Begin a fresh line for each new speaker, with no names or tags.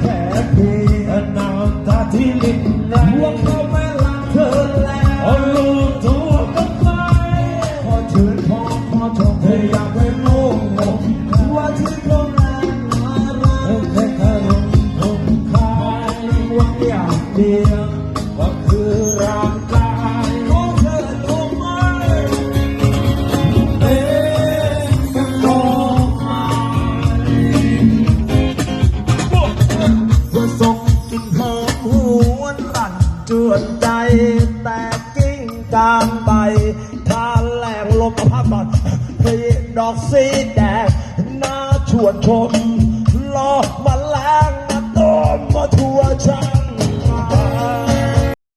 แค่พีย
น้ำตาที่ลินไหล
ว่าก็ไม่รักเธอแล้วเอาลู
กตัวก็ไป
อชื่นพอพอชมเธออยากให้ลูกงงที่ผมรารัแค
่ขนมผมขาย
หวังอย่างเดียว
ว่าคือ
จวนใจ แต่กิ้งกางใบทาแหลงลมพัดบัดพีดอกสีแดงน่าชวนชมลอบ